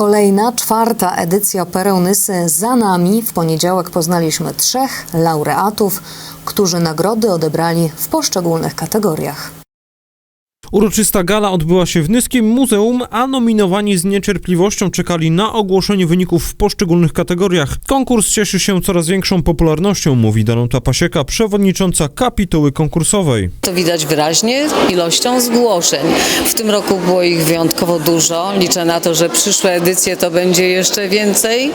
Kolejna, czwarta edycja Perełnysy za nami. W poniedziałek poznaliśmy trzech laureatów, którzy nagrody odebrali w poszczególnych kategoriach. Uroczysta gala odbyła się w Nyskim Muzeum, a nominowani z niecierpliwością czekali na ogłoszenie wyników w poszczególnych kategoriach. Konkurs cieszy się coraz większą popularnością, mówi Danuta Pasieka, przewodnicząca kapituły konkursowej. To widać wyraźnie ilością zgłoszeń. W tym roku było ich wyjątkowo dużo. Liczę na to, że przyszłe edycje to będzie jeszcze więcej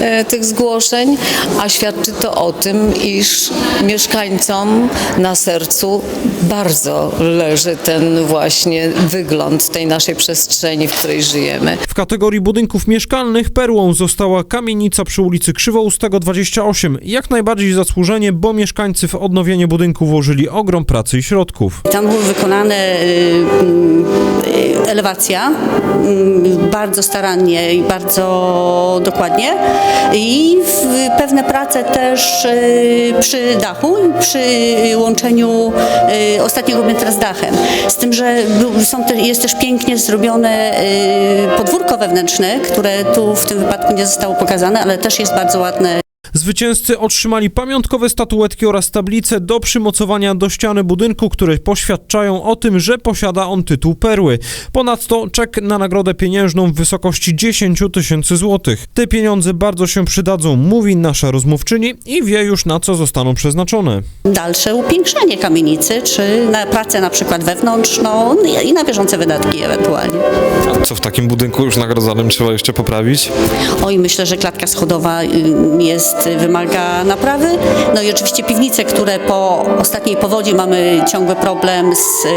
e, tych zgłoszeń, a świadczy to o tym, iż mieszkańcom na sercu bardzo leży ten właśnie wygląd tej naszej przestrzeni, w której żyjemy. W kategorii budynków mieszkalnych perłą została kamienica przy ulicy Krzywoustego 28. Jak najbardziej zasłużenie, bo mieszkańcy w odnowienie budynku włożyli ogrom pracy i środków. Tam były wykonane y, y, elewacja y, bardzo starannie i bardzo dokładnie i pewne prace też y, przy dachu, przy łączeniu y, ostatniego piętra z dachem. Z tym, że są te, jest też pięknie zrobione y, podwórko wewnętrzne, które tu w tym wypadku nie zostało pokazane, ale też jest bardzo ładne. Zwycięzcy otrzymali pamiątkowe statuetki oraz tablice do przymocowania do ściany budynku, które poświadczają o tym, że posiada on tytuł perły. Ponadto czek na nagrodę pieniężną w wysokości 10 tysięcy złotych. Te pieniądze bardzo się przydadzą, mówi nasza rozmówczyni i wie już na co zostaną przeznaczone. dalsze upiększanie kamienicy, czy na pracę na przykład wewnątrz, no i na bieżące wydatki ewentualnie. A co w takim budynku już nagrodzonym trzeba jeszcze poprawić? Oj, myślę, że klatka schodowa y, jest, wymaga naprawy. No i oczywiście piwnice, które po ostatniej powodzi mamy ciągły problem z, y,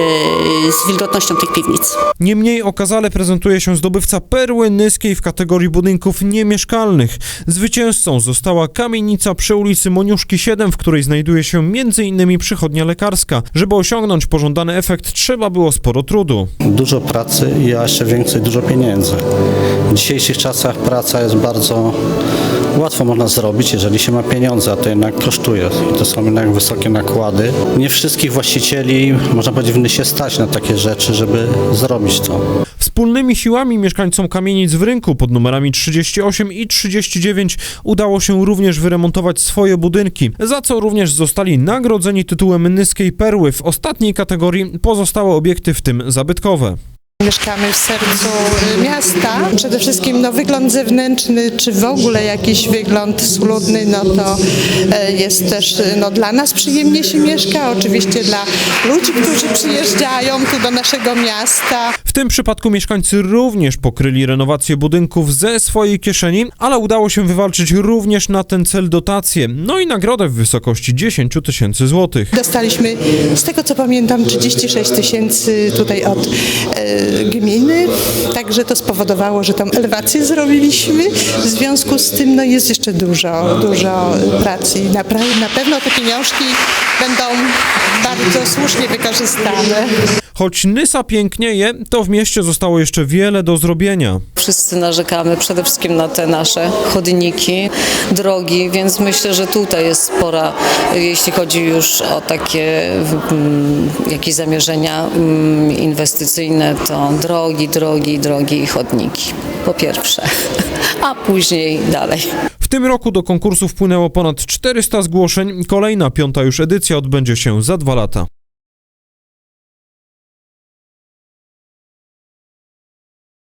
z wilgotnością tych piwnic. Niemniej okazale prezentuje się zdobywca perły nyskiej w kategorii budynków niemieszkalnych. Zwycięzcą została kamienica przy ulicy Moniuszki 7, w której znajduje się m.in. przychodnia lekarska. Żeby osiągnąć pożądany efekt, trzeba było sporo trudu. Dużo pracy i jeszcze więcej, dużo pieniędzy. W dzisiejszych czasach praca jest bardzo łatwo można zrobić, jeżeli się ma pieniądze, a to jednak kosztuje. To są jednak wysokie nakłady. Nie wszystkich właścicieli, można powiedzieć, Nysie stać na takie rzeczy, żeby zrobić to. Wspólnymi siłami mieszkańcom kamienic w rynku pod numerami 38 i 39 udało się również wyremontować swoje budynki, za co również zostali nagrodzeni tytułem Nyskiej Perły. W ostatniej kategorii pozostałe obiekty, w tym zabytkowe. Mieszkamy w sercu y, miasta. Przede wszystkim no, wygląd zewnętrzny, czy w ogóle jakiś wygląd schludny, no to e, jest też y, no, dla nas przyjemnie się mieszka, oczywiście dla ludzi, którzy przyjeżdżają tu do naszego miasta. W tym przypadku mieszkańcy również pokryli renowację budynków ze swojej kieszeni, ale udało się wywalczyć również na ten cel dotację, no i nagrodę w wysokości 10 tysięcy złotych. Dostaliśmy, z tego co pamiętam, 36 tysięcy tutaj od e, gminy, także to spowodowało, że tą elewację zrobiliśmy. W związku z tym no, jest jeszcze dużo, dużo pracy i na, na pewno te pieniążki będą bardzo słusznie wykorzystane. Choć Nysa pięknieje, to w mieście zostało jeszcze wiele do zrobienia. Wszyscy narzekamy przede wszystkim na te nasze chodniki, drogi, więc myślę, że tutaj jest spora, jeśli chodzi już o takie mm, jakieś zamierzenia mm, inwestycyjne, to drogi, drogi, drogi i chodniki. Po pierwsze, a później dalej. W tym roku do konkursu wpłynęło ponad 400 zgłoszeń. Kolejna, piąta już edycja odbędzie się za dwa lata.